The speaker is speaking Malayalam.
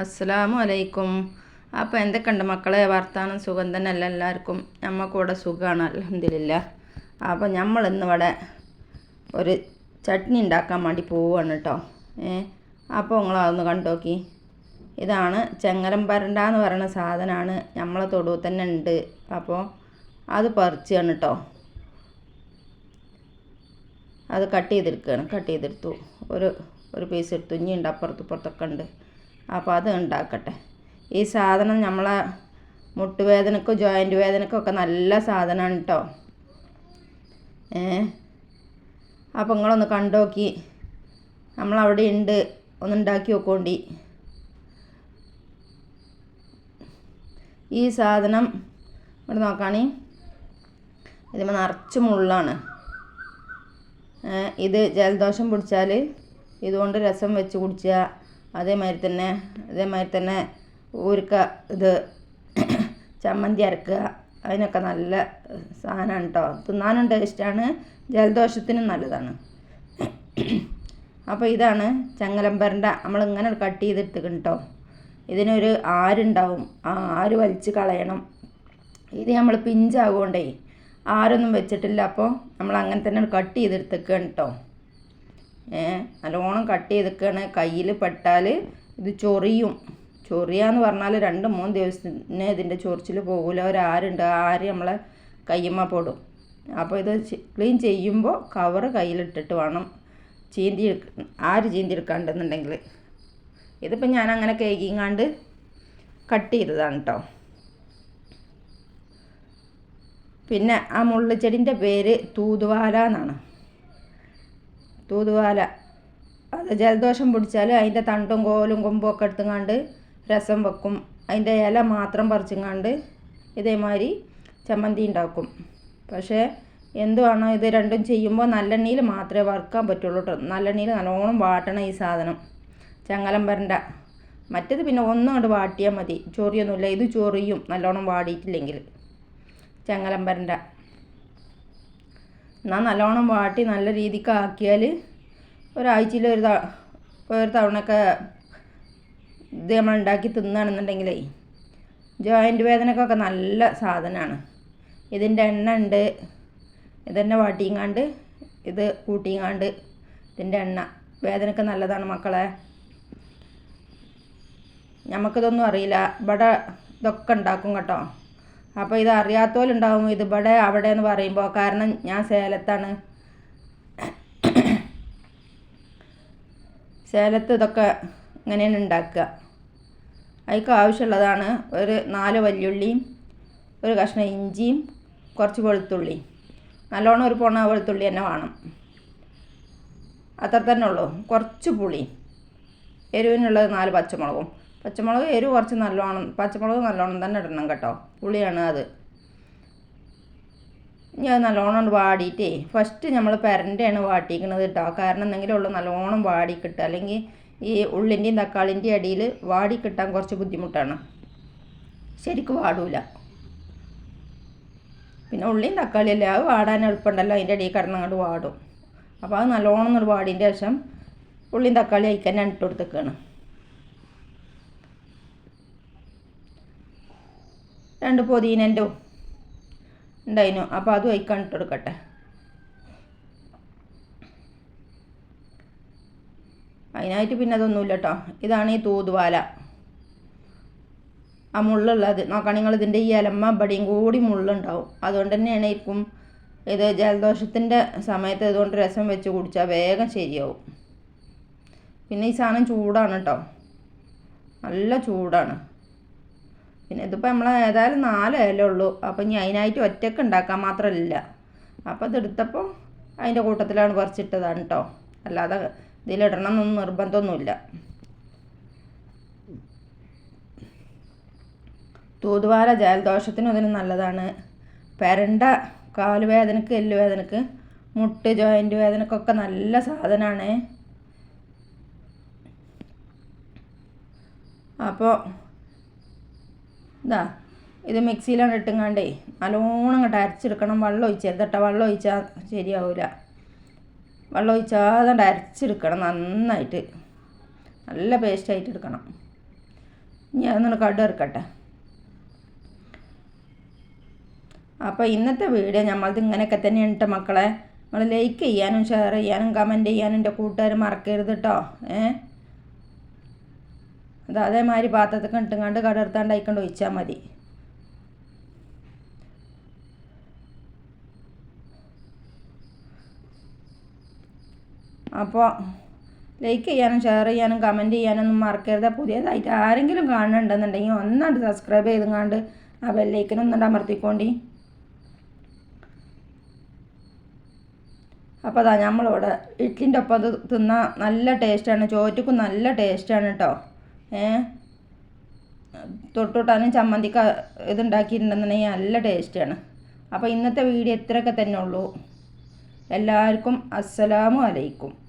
അസ്സലാമു അലൈക്കും അപ്പോൾ എന്തൊക്കെയുണ്ട് മക്കളെ? വർത്താനം സുഖം തന്നെ അല്ല എല്ലാവർക്കും? നമ്മൾക്കൂടെ സുഖമാണ് അലഹമില്ല അപ്പോൾ നമ്മൾ ഇന്നിവിടെ ഒരു ചട്നി ഉണ്ടാക്കാൻ വേണ്ടി പോവാണ് കേട്ടോ ഏ അപ്പോൾ നിങ്ങളതൊന്ന് കണ്ടോക്കി. ഇതാണ് ചെങ്ങലം പരണ്ട എന്ന് പറയുന്ന സാധനമാണ് നമ്മളെ തൊടുവിൽ തന്നെ ഉണ്ട്. അപ്പോൾ അത് പറിച്ചാണ് കേട്ടോ അത് കട്ട് ചെയ്തെടുക്കുകയാണ് കട്ട് ചെയ്തെടുത്തു. ഒരു ഒരു പീസ് എടുത്തു. ഇനി ഉണ്ട് അപ്പുറത്ത് ഇപ്പുറത്തൊക്കെ ഉണ്ട്. അപ്പോൾ അത് ഉണ്ടാക്കട്ടെ. ഈ സാധനം നമ്മളെ മുട്ടുവേദനക്കും ജോയിന്റ് വേദനക്കും ഒക്കെ നല്ല സാധനമാണ് കേട്ടോ ഏ? അപ്പോൾ നിങ്ങളൊന്ന് കണ്ടോക്കി നമ്മളവിടെ ഉണ്ട്. ഒന്ന് ഉണ്ടാക്കി നോക്കോണ്ടി. ഈ സാധനം ഇവിടെ നോക്കാണേ. ഇത് നിറച്ച് മുള്ളാണ്. ഇത് ജലദോഷം പിടിച്ചാൽ ഇതുകൊണ്ട് രസം വെച്ച് കുടിക്കുക അതേമാതിരി തന്നെ അതേമാതിരി തന്നെ ഊരുക്ക ഇത് ചമ്മന്തി അരക്കുക. അതിനൊക്കെ നല്ല സാധനമാണ് കേട്ടോ തിന്നാനും ടേസ്റ്റാണ് ജലദോഷത്തിനും നല്ലതാണ്. അപ്പോൾ ഇതാണ് ചങ്ങലമ്പരണ്ട. നമ്മളിങ്ങനെ കട്ട് ചെയ്തെടുത്തിക്കണം കേട്ടോ ഇതിനൊരു ആരുണ്ടാവും. ആ ആര് വലിച്ച് കളയണം. ഇത് നമ്മൾ പിഞ്ചാകൊണ്ടേ ആരൊന്നും വെച്ചിട്ടില്ല. അപ്പോൾ നമ്മൾ അങ്ങനെ തന്നെ കട്ട് ചെയ്തെടുത്തേക്കാണ് കേട്ടോ നല്ലോണം കട്ട് ചെയ്തെക്കാണ്. കയ്യിൽ പെട്ടാൽ ഇത് ചൊറിയും. ചൊറിയാന്ന് പറഞ്ഞാൽ രണ്ട് മൂന്ന് ദിവസത്തിന് ഇതിന്റെ ചൊറിച്ചിൽ പോകില്ല ഒരാരുണ്ട് ആര് നമ്മളെ കയ്യമ്മ പൊടും. അപ്പോൾ ഇത് ക്ലീൻ ചെയ്യുമ്പോൾ കവറ് കയ്യിലിട്ടിട്ട് വേണം ചീന്തി ആര് ചീന്തി എടുക്കാണ്ടെന്നുണ്ടെങ്കിൽ ഇതിപ്പോൾ ഞാൻ അങ്ങനെ കേക്കിങ്ങാണ്ട് കട്ട് ചെയ്തതാണ് കേട്ടോ പിന്നെ ആ മുള്ളിച്ചെടിന്റെ പേര് തൂതുവാല എന്നാണ്. തൂതുവാല. അത് ജലദോഷം പിടിച്ചാൽ അതിന്റെ തണ്ടും കോലും കൊമ്പും ഒക്കെ എടുത്തുങ്ങാണ്ട് രസം വെക്കും. അതിന്റെ ഇല മാത്രം പറിച്ചുങ്ങാണ്ട് ഇതേമാതിരി ചമ്മന്തി ഉണ്ടാക്കും. പക്ഷേ എന്തുവാണോ ഇത് രണ്ടും ചെയ്യുമ്പോൾ നല്ലെണ്ണയിൽ മാത്രമേ വറുക്കാൻ പറ്റുള്ളൂ കേട്ടോ നല്ലെണ്ണയിൽ നല്ലോണം വാട്ടണം ഈ സാധനം. ചങ്ങലം വരണ്ട. മറ്റേത് പിന്നെ ഒന്നും കൊണ്ട് വാട്ടിയാൽ മതി. ചൊറിയൊന്നുമില്ല. ഇത് ചൊറിയും നല്ലോണം വാടിയിട്ടില്ലെങ്കിൽ. ചങ്ങലം വരണ്ട. എന്നാൽ നല്ലോണം വാട്ടി നല്ല രീതിക്ക് ആക്കിയാൽ ഒരാഴ്ചയിൽ ഒരു ഒരു തവണയൊക്കെ ഇത് നമ്മൾ ഉണ്ടാക്കി തിന്നുകയാണെന്നുണ്ടെങ്കിലേ ജോയിന്റ് വേദനക്കൊക്കെ നല്ല സാധനമാണ് ഇതിന്റെ എണ്ണ ഉണ്ട് ഇതെന്നെ വാട്ടിങ്ങാണ്ട് ഇത് കൂട്ടിങ്ങാണ്ട് ഇതിന്റെ എണ്ണ. വേദനക്ക് നല്ലതാണ് മക്കളെ. നമുക്കിതൊന്നും അറിയില്ല. ഇവിടെ ഇതൊക്കെ ഉണ്ടാക്കും കേട്ടോ. അപ്പോൾ ഇത് അറിയാത്തവരുണ്ടാവും ഇത് ഇവിടെ അവിടെ എന്ന് പറയുമ്പോൾ കാരണം ഞാൻ സേലത്താണ്. സേലത്ത് ഇതൊക്കെ ഇങ്ങനെയാണ് ഉണ്ടാക്കുക. അതിക്ക് ആവശ്യമുള്ളതാണ് ഒരു നാല് വല്യുള്ളിയും ഒരു കഷ്ണം ഇഞ്ചിയും കുറച്ച് വെളുത്തുള്ളി നല്ലോണം ഒരു പൊണ വെളുത്തുള്ളി തന്നെ വേണം. അത്ര തന്നെ ഉള്ളൂ. കുറച്ച് പുളി എരിവിനുള്ളത് നാല് പച്ചമുളകും. പച്ചമുളക് എരിവ് കുറച്ച് നല്ലോണം പച്ചമുളക് നല്ലോണം തന്നെ ഇടണം കേട്ടോ. പുളിയാണ് അത്. ഇനി അത് നല്ലോണം വാടിയിട്ടേ ഫസ്റ്റ് നമ്മൾ പെരന്റെയാണ് വാട്ടിക്കുന്നത് കേട്ടോ. കാരണം എന്തെങ്കിലും ഉള്ളു നല്ലോണം വാടി കിട്ടുക. അല്ലെങ്കിൽ ഈ ഉള്ളിന്റെയും തക്കാളിന്റെയും അടിയിൽ വാടി കിട്ടാൻ കുറച്ച് ബുദ്ധിമുട്ടാണ്. ശരിക്കും വാടൂല. പിന്നെ ഉള്ളിയും തക്കാളിയല്ലേ അത് വാടാൻ എളുപ്പമുണ്ടല്ലോ. അതിന്റെ അടിയിൽ കിടന്നങ്ങോട്ട് വാടും. അപ്പോൾ അത് നല്ലോണം ഒന്ന് വാടിന്റെ ശേഷം ഉള്ളിയും തക്കാളി അയക്കാൻ ഇട്ട് കൊടുത്തേക്കാണ്. രണ്ട് പൊതീനന്റെ ഉണ്ടായിരുന്നു അപ്പോൾ അതും അയക്കാൻ ഇട്ട് കൊടുക്കട്ടെ. അതിനായിട്ട് പിന്നെ അതൊന്നുമില്ല കേട്ടോ. ഇതാണ് ഈ തൂതുവാല. ആ മുള്ളുള്ളത്. നോക്കാം നിങ്ങൾ ഇതിന്റെ ഈ അലമ്മ ബടിയും കൂടി മുള്ളുണ്ടാവും. അതുകൊണ്ട് തന്നെയാണ് ഇരിക്കും. ഇത് ജലദോഷത്തിന്റെ സമയത്ത് ഇതുകൊണ്ട് രസം വെച്ച് കുടിച്ചാൽ വേഗം ശരിയാവും. പിന്നെ ഈ സാധനം ചൂടാണ് കേട്ടോ. നല്ല ചൂടാണ്. പിന്നെ ഇതിപ്പോൾ നമ്മൾ ഏതായാലും നാല് ഇല ഉള്ളൂ. അപ്പോൾ ഇനി അതിനായിട്ട് ഒറ്റയ്ക്ക് ഉണ്ടാക്കാൻ മാത്രമല്ല അപ്പോൾ ഇതെടുത്തപ്പോൾ അതിന്റെ കൂട്ടത്തിലാണ് പറിച്ചിട്ടതാണ് കേട്ടോ അല്ലാതെ ഇതിലിടണം എന്നൊന്നും നിർബന്ധമൊന്നുമില്ല. തൂതുവാല ജലദോഷത്തിനും അതിന് നല്ലതാണ്. പെരണ്ട കാലുവേദനക്ക് എല്ലുവേദനക്ക് മുട്ട് ജോയിന്റ് വേദനക്കൊക്കെ നല്ല സാധനമാണ് അപ്പോൾ ഇതാ ഇത് മിക്സിയിലാണ് ഇട്ടുങ്ങാണ്ടേ. നല്ലോണം അങ്ങോട്ട് അരച്ചെടുക്കണം. വെള്ളം ഒഴിച്ചരുത് കേട്ടോ വെള്ളം ഒഴിച്ചാൽ ശരിയാവില്ല വെള്ളം ഒഴിച്ചാതെ അരച്ചെടുക്കണം നന്നായിട്ട്. നല്ല പേസ്റ്റായിട്ട് എടുക്കണം. ഇനി അതൊന്ന് കടു ഇറക്കട്ടെ അപ്പോൾ ഇന്നത്തെ വീഡിയോ നമ്മളത് ഇങ്ങനെയൊക്കെ തന്നെയാണ് കേട്ടോ മക്കളെ. നിങ്ങൾ ലൈക്ക് ചെയ്യാനും ഷെയർ ചെയ്യാനും കമന്റ് ചെയ്യാനും എന്റെ കൂട്ടുകാർ മറക്കരുത് കേട്ടോ ഏ? അത് അതേമാതിരി പാത്രത്തിൽ ഇട്ടുങ്ങാണ്ട് കടർത്താണ്ട് അയക്കൊണ്ട് ഒഴിച്ചാൽ മതി. അപ്പോൾ ലൈക്ക് ചെയ്യാനും ഷെയർ ചെയ്യാനും കമന്റ് ചെയ്യാനൊന്നും മറക്കരുത്. പുതിയതായിട്ട് ആരെങ്കിലും കാണുന്നുണ്ടെന്നുണ്ടെങ്കിൽ ഒന്നാണ്ട് സബ്സ്ക്രൈബ് ചെയ്തുങ്ങാണ്ട് ആ ബെല്ലൈക്കനൊന്നുണ്ട് അമർത്തിക്കോണ്ടി. അപ്പോൾ അതാ നമ്മളിവിടെ ഇഡ്ലിന്റെ ഒപ്പം തിന്നാൽ നല്ല ടേസ്റ്റാണ് ചോറ്റക്കും നല്ല ടേസ്റ്റാണ് കേട്ടോ ഏ? തൊട്ടുകൂട്ടാനും ചമ്മന്തിക്ക ഇതുണ്ടാക്കിയിട്ടുണ്ടെന്നുണ്ടെങ്കിൽ നല്ല ടേസ്റ്റാണ്. അപ്പോൾ ഇന്നത്തെ വീഡിയോ ഇത്രയൊക്കെ തന്നെ ഉള്ളൂ. എല്ലാവർക്കും അസ്സലാമു അലൈക്കും.